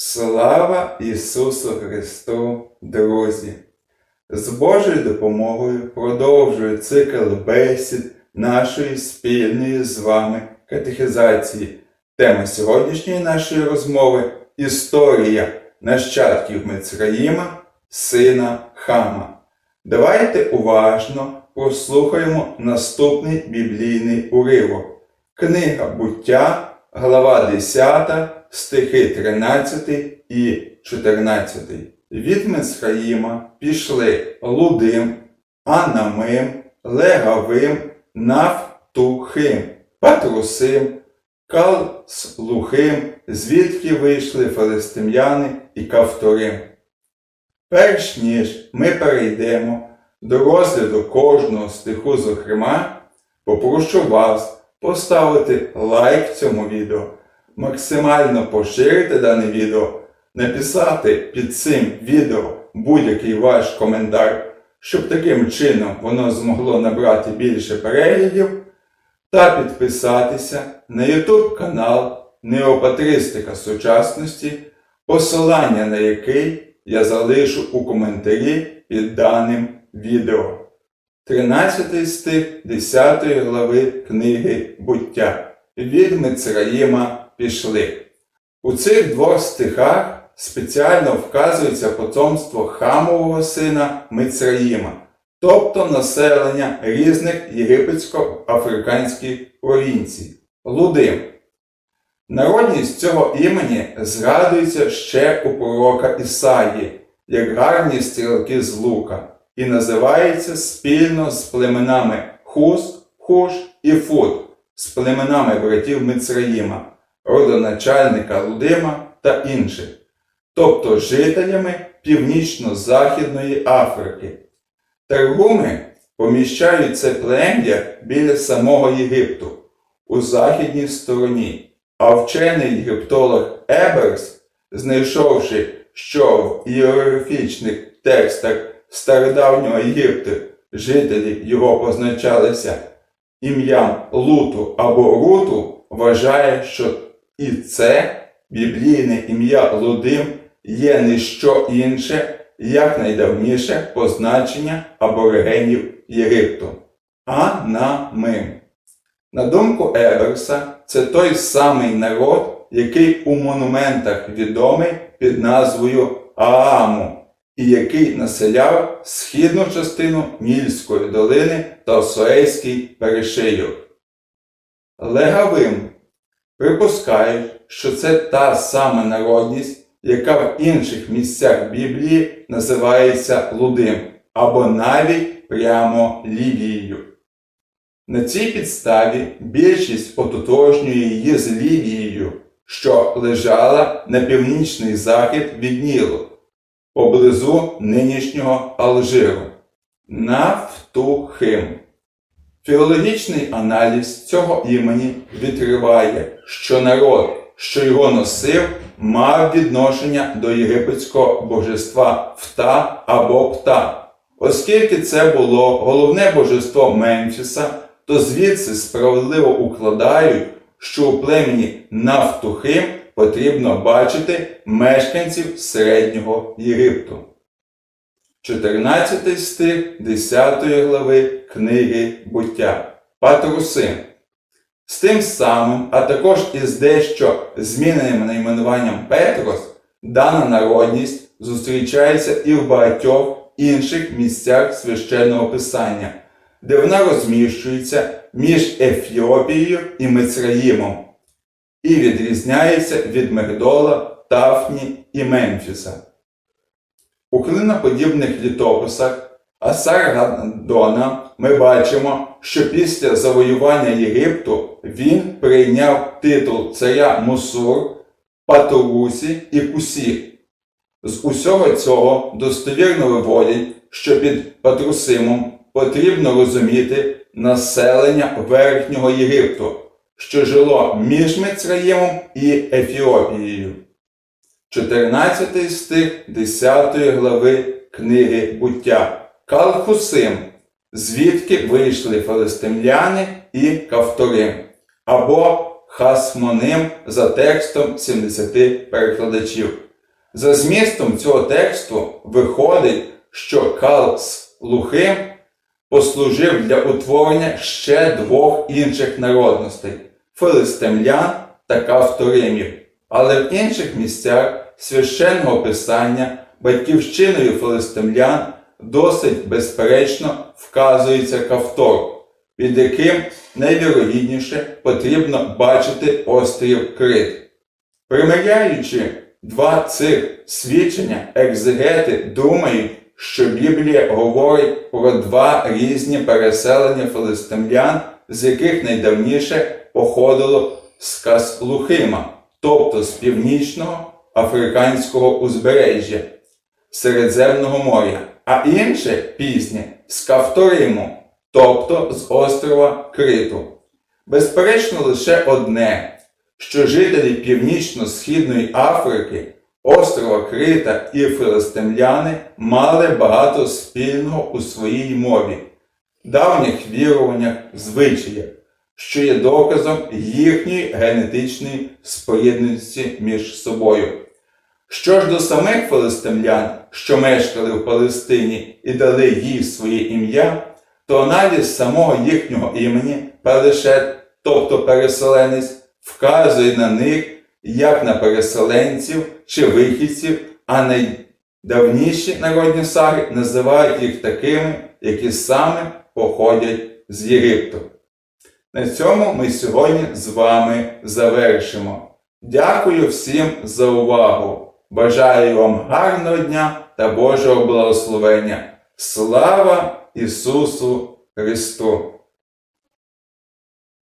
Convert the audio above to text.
Слава Ісусу Христу, друзі! З Божою допомогою продовжую цикл бесід нашої спільної з вами катехізації. Тема сьогоднішньої нашої розмови Історія нащадків Мицраїма, сина Хама. Давайте уважно прослухаємо наступний біблійний уривок. Книга буття, глава 10, стихи 13 і 14. Від Мицраїма пішли Лудим, Анамим, Легавим, Нафтухим, Патрусим, Калслухим, звідки вийшли филистимляни і Кавторим. Перш ніж ми перейдемо до розгляду кожного стиху, зокрема, попрошу вас поставити лайк цьому відео, максимально поширити дане відео, написати під цим відео будь-який ваш коментар, щоб таким чином воно змогло набрати більше переглядів, та підписатися на YouTube канал Неопатристика сучасності, посилання на який я залишу у коментарі під даним відео. 13 стих 10 глави книги буття. Від Мицраїма пішли. У цих двох стихах спеціально вказується потомство Хамового сина Мицраїма, тобто населення різних єгипетсько-африканських провінцій. Лудим. Народність цього імені згадується ще у пророка Ісаї, як гарні стрілки з лука, і називається спільно з племенами Хус, Хуш і Фут, з племенами братів Мицраїма, родоначальника Лудима та інших, тобто жителями Північно-Західної Африки. Таргуми поміщають це плем'я біля самого Єгипту у західній стороні. А вчений єгиптолог Еберс, знайшовши, що в ієрофічних текстах стародавнього Єгипту жителі його позначалися ім'ям Луту або Руту, вважає, що і це біблійне ім'я Лудим є не що інше, як найдавніше позначення аборигенів Єгипту. Анамим. На думку Еберса, це той самий народ, який у монументах відомий під назвою Ааму, і який населяв східну частину Нільської долини та Осоейський перешийок. Легавим припускають, що це та сама народність, яка в інших місцях Біблії називається Лудим, або навіть прямо Лівією. На цій підставі більшість ототожнює її з Лівією, що лежала на північний захід від Нілу, поблизу нинішнього Алжиру. Нафтухим. Філологічний аналіз цього імені відкриває, що народ, що його носив, мав відношення до єгипетського божества Фта або Пта. Оскільки це було головне божество Мемфіса, то звідси справедливо укладають, що у племені Нафтухим потрібно бачити мешканців середнього Єгипту. 14 стих 10 глави книги буття. Патрусим. З тим самим, а також із дещо зміненим найменуванням Петрос, дана народність зустрічається і в багатьох інших місцях священного писання, де вона розміщується між Ефіопією і Мицраїмом і відрізняється від Мегдола, Тафні і Мемфіса. У клиноподібних літописах Асаргадона ми бачимо, що після завоювання Єгипту він прийняв титул царя Мусур, Паторусі і Кусі. З усього цього достовірно виводять, що під Патрусимом потрібно розуміти населення Верхнього Єгипту, що жило між Мицраїмом і Ефіопією. 14 стих 10 глави книги буття Калхусим, звідки вийшли филистимляни і Кавторим, або Хасмоним за текстом 70 перекладачів. За змістом цього тексту виходить, що Кал з Лухим послужив для утворення ще двох інших народностей филистимлян та кавторимів. Але в інших місцях священного писання батьківщиною филистимлян досить безперечно вказується Кавтор, під яким найвірогідніше потрібно бачити острів Крит. Примиряючи два цих свідчення, екзегети думають, що Біблія говорить про два різні переселення филистимлян, з яких найдавніше походило з Каслухима, тобто з північного африканського узбережжя Середземного моря, а інше пізнє з Кавториму, тобто з острова Криту. Безперечно, лише одне, що жителі Північно-Східної Африки, острова Крита і филистимляни мали багато спільного у своїй мові, давніх віруваннях, звичаях, що є доказом їхньої генетичної спорідненості між собою. Що ж до самих филистимлян, що мешкали в Палестині і дали їй своє ім'я, то аналіз самого їхнього імені Пелешет, тобто переселенець, вказує на них як на переселенців чи вихідців, а найдавніші народні саги називають їх такими, які саме походять з Єгипту. На цьому ми сьогодні з вами завершимо. Дякую всім за увагу. Бажаю вам гарного дня та Божого благословення. Слава Ісусу Христу!